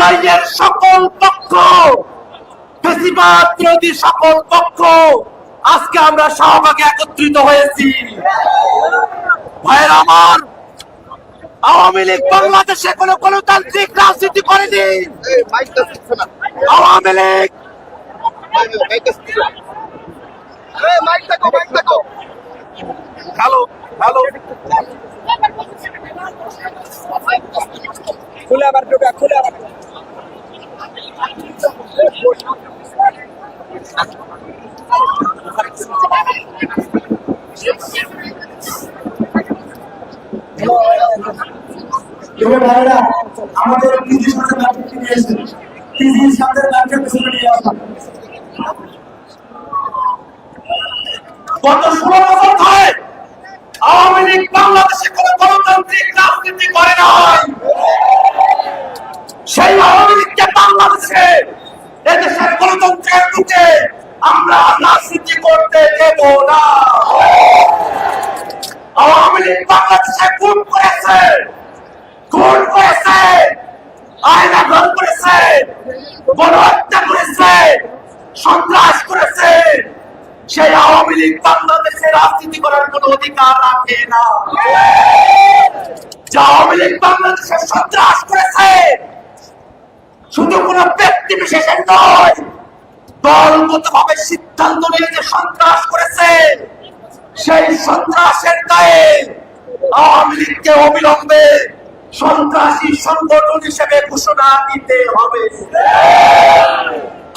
জুলাইয়ের সকল পক্ষ বিরোধী সকল পক্ষ, আজকে আমরা শাহবাগে একত্রিত হয়েছি। ভাইয়ের আমার, আওয়ামী লীগ বাংলাদেশে কোনো গণতান্ত্রিক রাজনীতি করেনি। আওয়ামী লীগ। খুলে আবার খুলে আবার আমাদের পিজির আওয়ামী লীগ বাংলাদেশে কোন গণতান্ত্রিক রাজনীতি করে নাই। সেই আওয়ামী বাংলাদেশে খুন করেছে। খুন করেছে। আয়না ঘর করেছে। গণহত্যা করেছে। সন্ত্রাস করেছে। সেই আওয়ামী লীগ বাংলাদেশে রাজনীতি করার কোন অধিকার রাখে না। যে আওয়ামী লীগ বাংলাদেশে সন্ত্রাস করেছে, শুধু কোন ব্যক্তি বিশেষের নয়, দলগত ভাবে সিদ্ধান্ত নিয়ে যে সন্ত্রাস করেছে, সেই সন্ত্রাসের দায়ে আওয়ামী লীগকে অবিলম্বে সন্ত্রাসী সংগঠন হিসেবে ঘোষণা দিতে হবে।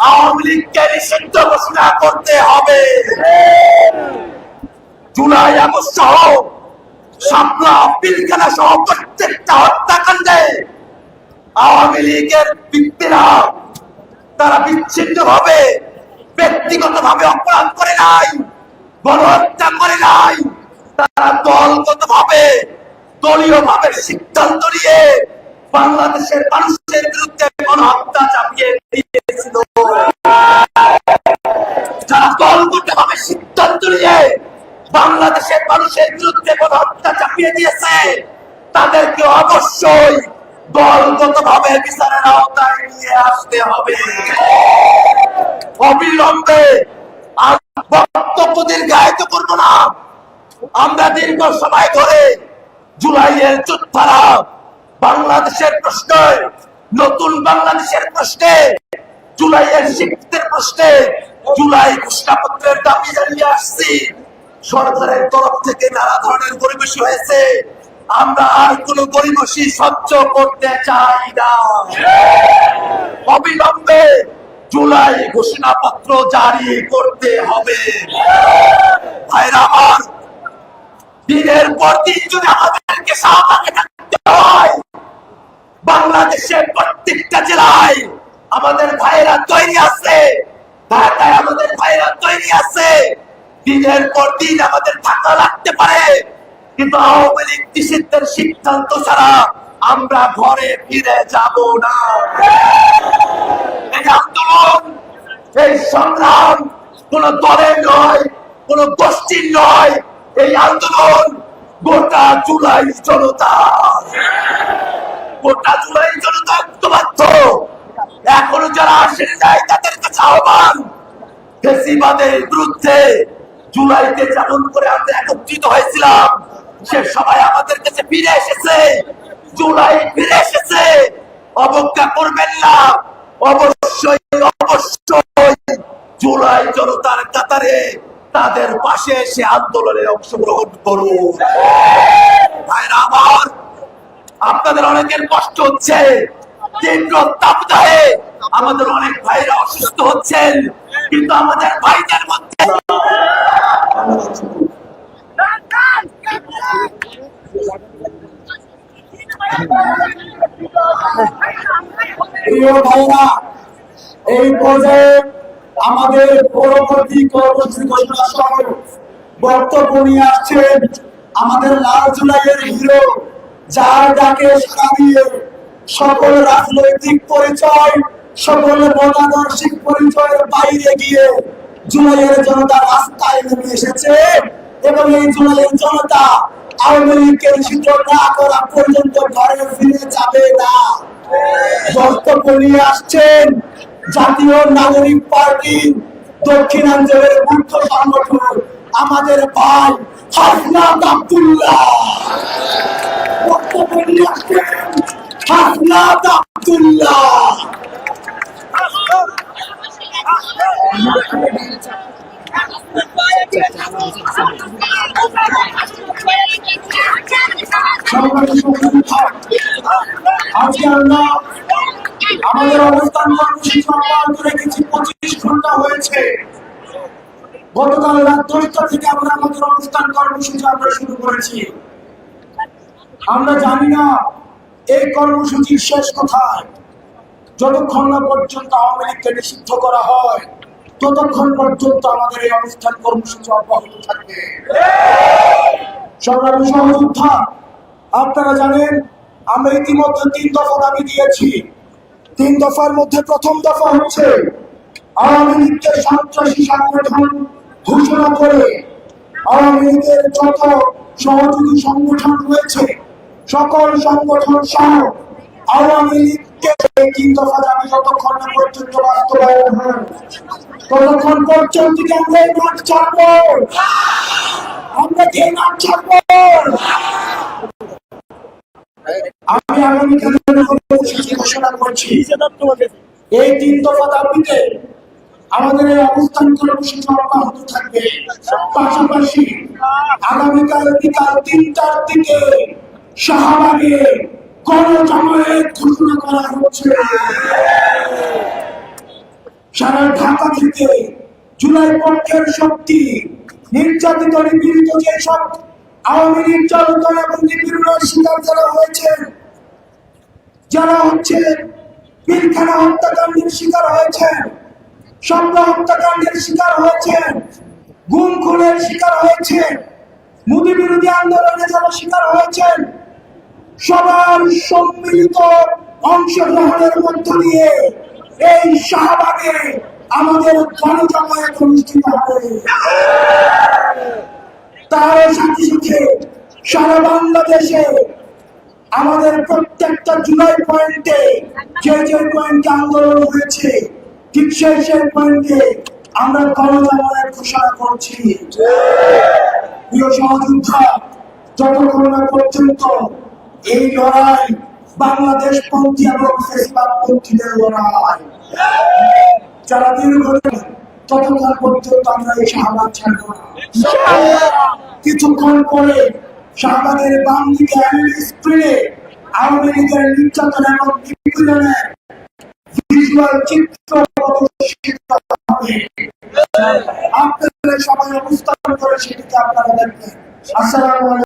আওয়ামী লীগকে নিষিদ্ধ ঘোষণা করতে হবে। জুলাই, আগস্ট সহ শাপলা পিলখানা সহ প্রত্যেকটা হত্যাকাণ্ডে আওয়ামী লীগের ব্যক্তিরা তারা বিচ্ছিন্ন ভাবে ব্যক্তিগত ভাবে অপরাধ করে নাই, গণহত্যা করে নাই তারা দলগত ভাবে দলীয় ভাবে সিদ্ধান্ত নিয়ে বাংলাদেশের মানুষের বিরুদ্ধে গণহত্যা চাপিয়ে দিয়েছিল। দলগত ভাবে সিদ্ধান্ত নিয়ে বাংলাদেশের মানুষের বিরুদ্ধে চাপিয়ে দিয়েছে, তাদেরকে অবশ্যই দলগত ভাবে বিচারের আওতায় নিয়ে আসতে হবে। অবিলম্বে আর বক্তব্য দীর্ঘায়িত করব না। আমরা দীর্ঘ সময় ধরে জুলাইয়ের যোদ্ধারা বাংলাদেশের প্রশ্নে, নতুন বাংলাদেশের প্রশ্নে, জুলাইয়ের শিক্ষিতের প্রশ্নে জুলাই ঘোষণাপত্রের দাবি জানিয়ে আসছি। সরকারের তরফ থেকে নানা ধরনের পরিবেশ হয়েছে। আমরা আর কোন পরিবেশই সহ্য করতে চাই না। অবিলম্বে জুলাই ঘোষণাপত্র জারি করতে হবে। ভাইরা আমার দিনের পর দিন যদি আমাদেরকে থাকতে হয়, বাংলাদেশের প্রত্যেকটা জেলায় আমাদের ভাইয়েরা তৈরি আছে, ঢাকায় আমাদের ভাইয়েরা তৈরি আছে। দিনের পর দিন আমাদের থাকা লাগতে পারে, কিন্তু আওয়ামী লীগ নিষিদ্ধের সিদ্ধান্ত ছাড়া আমরা ঘরে ফিরে যাব না। এই আন্দোলন, এই সংগ্রাম কোন দলের নয়, কোন গোষ্ঠীর নয় এই আন্দোলন গোটা জুলাই জনতা। গোটা জুলাই জনতা ঐক্যবদ্ধ। এখনও যারা আসেন নাই, তাদের কাছে আহ্বান, ফেসিবাদের বিরুদ্ধে জুলাইতে যেমন করে আমরা একত্রিত হয়েছিলাম। সে সবাই আমাদের কাছে ফিরে এসেছে। জুলাই ফিরে এসেছে। অবজ্ঞা করবেন না। অবশ্যই অবশ্যই জুলাই জনতার কাতারে তাদের পাশে সে আন্দোলনে অংশগ্রহণ করুন। ভাইরা আমার, আপনাদের অনেকের কষ্ট হচ্ছে। তীব্র তাপদাহে আমাদের অনেক ভাইরা অসুস্থ হচ্ছেন, কিন্তু আমাদের ভাইদের মধ্যে এই পর্যায়ে আমাদের পরবর্তী কর্মসূচি ঘোষণা সহ বক্তব্য আসছেন আমাদের লাল জুলাইয়ের হিরো, যার ডাকে সারা দিয়ে সকল রাজনৈতিক পরিচয়, সকল মতাদর্শিক পরিচয়ের বাইরে গিয়ে জুলাইয়ের জনতা রাস্তায় নেমে এসেছে এবং এই জুলাইয়ের জনতা আওয়ামী লীগকে নিষিদ্ধ না করা পর্যন্ত ঘরে ফিরে যাবে না। বক্তব্য নিয়ে আসছেন জাতীয় নাগরিক পার্টি দক্ষিণাঞ্চলের মুখ্য সংগঠন আমাদের ভাই হাসনাত আব্দুল্লাহ। বক্তব্য নিয়ে আসছেন হাসনাত আব্দুল্লাহ। আজকে আমরা আমরা অনুষ্ঠান কর্মসূচি আমরা শুরু করেছি। আমরা জানি না এই কর্মসূচির শেষ কোথায় যতক্ষণ না পর্যন্ত আওয়ামী লীগকে নিষিদ্ধ করা হয়, ততক্ষণ পর্যন্ত আমাদের এই অনুষ্ঠান কর্মসূচি অব্যাহত থাকবে। সংগ্রামী সহযোদ্ধা, আপনারা জানেন, আমরা ইতিমধ্যে তিন দফা দাবি দিয়েছি। তিন দফার মধ্যে প্রথম দফা হচ্ছে আওয়ামী লীগকে সন্ত্রাসী সংগঠন ঘোষণা করে আওয়ামী যত সহযোগী সংগঠন রয়েছে, সকল সংগঠন সহ আওয়ামী লীগকে তিন দফা দাবি যতক্ষণ না পর্যন্ত বাস্তবায়ন হয়, ততক্ষণ পর্যন্ত আমরা মাঠ ছাড়বো? আমরা যে মাঠ ছাড়বো? আমি আগামীকাল ঘোষণা করছি, এই তিন দফা দাবিতে আমাদের এই অবস্থান অব্যাহত থাকবে। পাশাপাশি আগামীকাল বিকাল তিনটার দিকে শাহবাগে ঘোষণা করা হচ্ছে। সারা ঢাকা থেকে জুলাই পক্ষের শক্তি, নির্যাতিত নিপীড়িত যে সব আওয়ামী নির্যাতিত এবং শিকার যারা হয়েছেন, যারা হচ্ছে পিলখানা হত্যাকাণ্ডের শিকার হয়েছেন স্বপ্ন হত্যাকাণ্ডের শিকার হয়েছেন গুম খুনের শিকার হয়েছেন মোদী বিরোধী আন্দোলনে যারা শিকার হয়েছেন সবার সম্মিলিত অংশগ্রহণের মধ্য দিয়ে এই শাহবাগে আমাদের গণজমায়েত অনুষ্ঠিত হবে। তার সাথে সাথে সারা বাংলাদেশে আমাদের প্রত্যেকটা জুলাই পয়েন্টে যে যে পয়েন্টে আন্দোলন হয়েছে ঠিক সেই সেই পয়েন্টে আমরা ঘোষণা করছি। প্রিয় সহযোদ্ধা পর্যন্ত এই লড়াই বাংলাদেশ পন্থী এবং পন্থীদের লড়াই যারা দীর্ঘদিন, ততক্ষণ পর্যন্ত আমরা এই কিছুক্ষণ পরে শাহবাগের বাম দিকে আওয়ামী লীগের নির্যাতন এবং ভিজুয়াল চিত্র সবাই অবস্থান করে সেটিকে আপনারা দেখবেন।